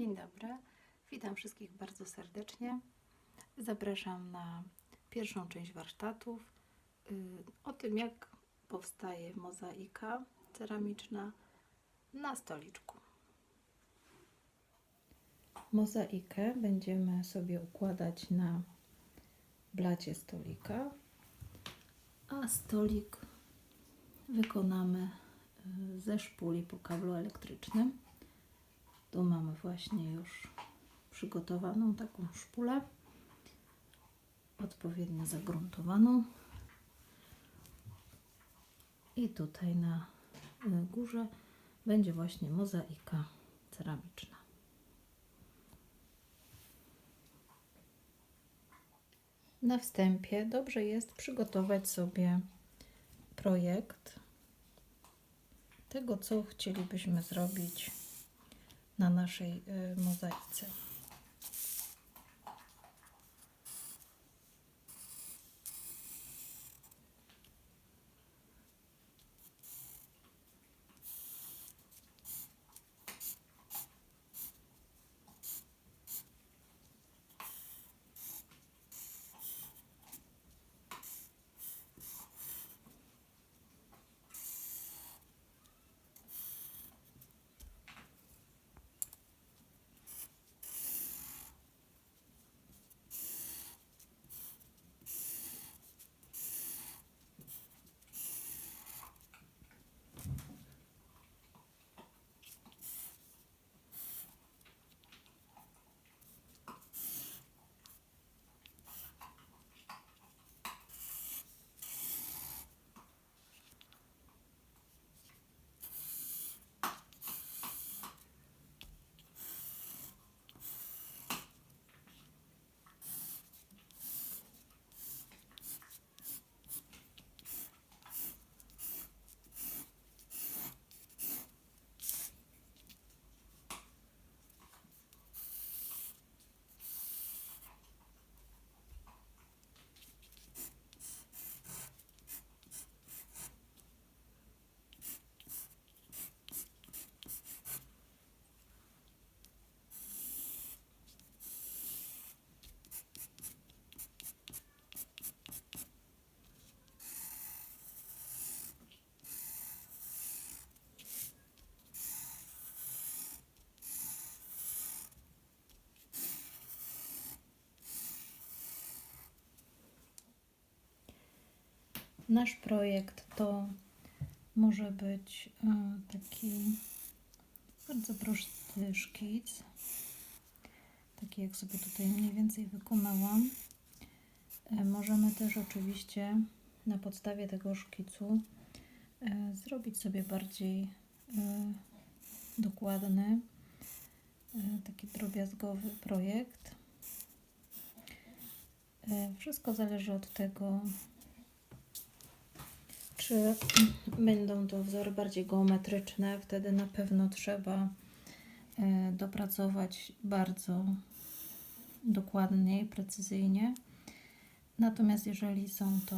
Dzień dobry, witam wszystkich bardzo serdecznie. Zapraszam na pierwszą część warsztatów y, o tym, jak powstaje mozaika ceramiczna na stoliczku. Mozaikę będziemy sobie układać na blacie stolika, a stolik wykonamy y, ze szpuli po kablu elektrycznym. Tu mamy właśnie już przygotowaną taką szpulę, odpowiednio zagruntowaną. I tutaj na y, górze będzie właśnie mozaika ceramiczna. Na wstępie dobrze jest przygotować sobie projekt tego, co chcielibyśmy zrobić na naszej y, mozaice. Nasz projekt to może być e, taki bardzo prosty szkic. Taki jak sobie tutaj mniej więcej wykonałam. E, Możemy też oczywiście na podstawie tego szkicu e, zrobić sobie bardziej dokładny, taki drobiazgowy projekt. Wszystko zależy od tego, czy będą to wzory bardziej geometryczne, wtedy na pewno trzeba e, dopracować bardzo dokładnie i precyzyjnie. Natomiast jeżeli są to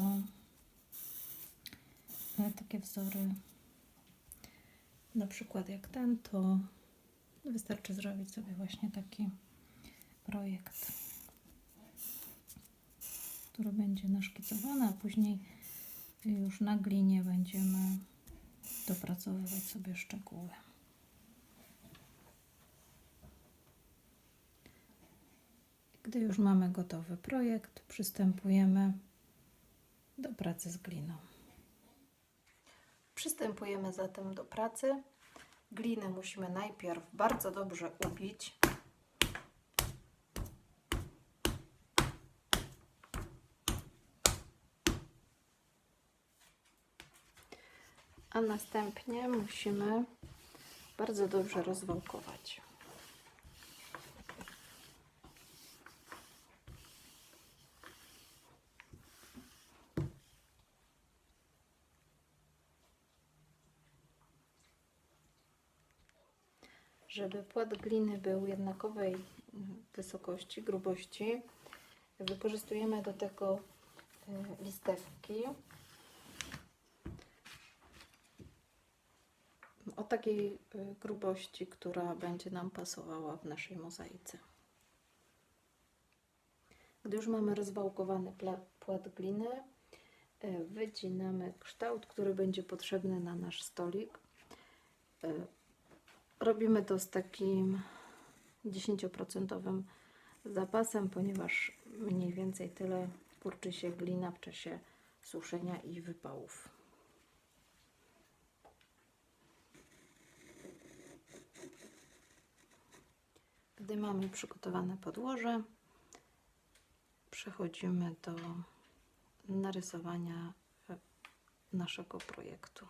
e, takie wzory, na przykład jak ten, to wystarczy zrobić sobie właśnie taki projekt, który będzie naszkicowany, a później już na glinie będziemy dopracowywać sobie szczegóły. Gdy już mamy gotowy projekt, przystępujemy do pracy z gliną. Przystępujemy zatem do pracy. Glinę musimy najpierw bardzo dobrze ubić. A następnie musimy bardzo dobrze rozwałkować. Żeby płat gliny był jednakowej wysokości, grubości, wykorzystujemy do tego y, listewki o takiej y, grubości, która będzie nam pasowała w naszej mozaice. Gdy już mamy rozwałkowany płat gliny, y, wycinamy kształt, który będzie potrzebny na nasz stolik. Y, Robimy to z takim 10% zapasem, ponieważ mniej więcej tyle kurczy się glina w czasie suszenia i wypałów. Gdy mamy przygotowane podłoże, przechodzimy do narysowania e, naszego projektu.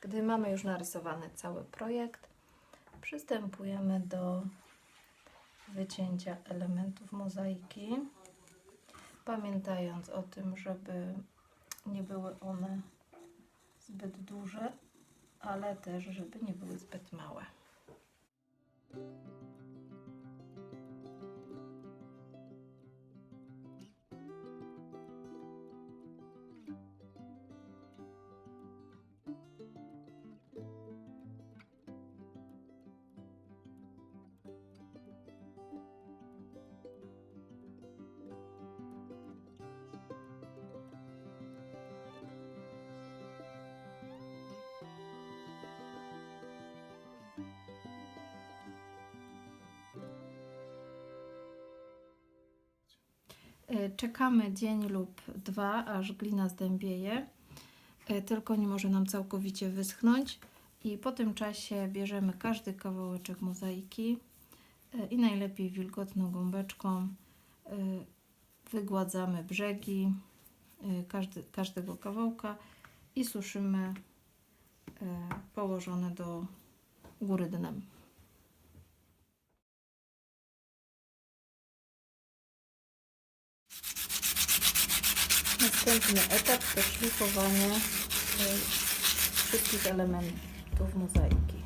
Gdy mamy już narysowany cały projekt, przystępujemy do wycięcia elementów mozaiki, pamiętając o tym, żeby nie były one zbyt duże, ale też, żeby nie były zbyt małe. Czekamy dzień lub dwa, aż glina zdębieje, y, tylko nie może nam całkowicie wyschnąć. I po tym czasie bierzemy każdy kawałeczek mozaiki y, i najlepiej wilgotną gąbeczką wygładzamy brzegi każdy, każdego kawałka i suszymy położone do góry dnem. Następny etap to szlifowanie y, wszystkich elementów mozaiki.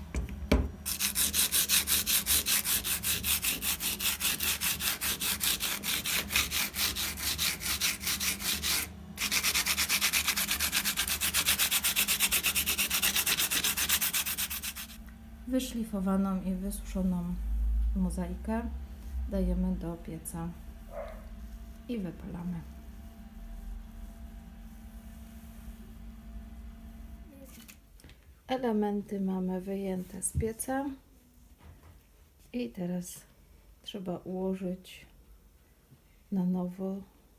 Wyszlifowaną i wysuszoną mozaikę dajemy do pieca i wypalamy. Elementy mamy wyjęte z pieca i teraz trzeba ułożyć na nowo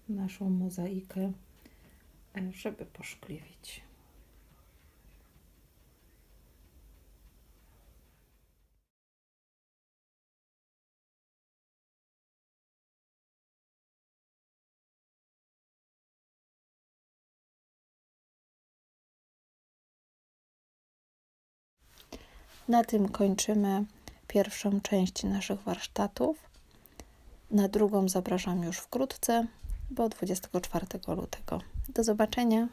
naszą mozaikę, e, żeby poszkliwić. Na tym kończymy pierwszą część naszych warsztatów. Na drugą zapraszam już wkrótce, bo 24 lutego. Do zobaczenia.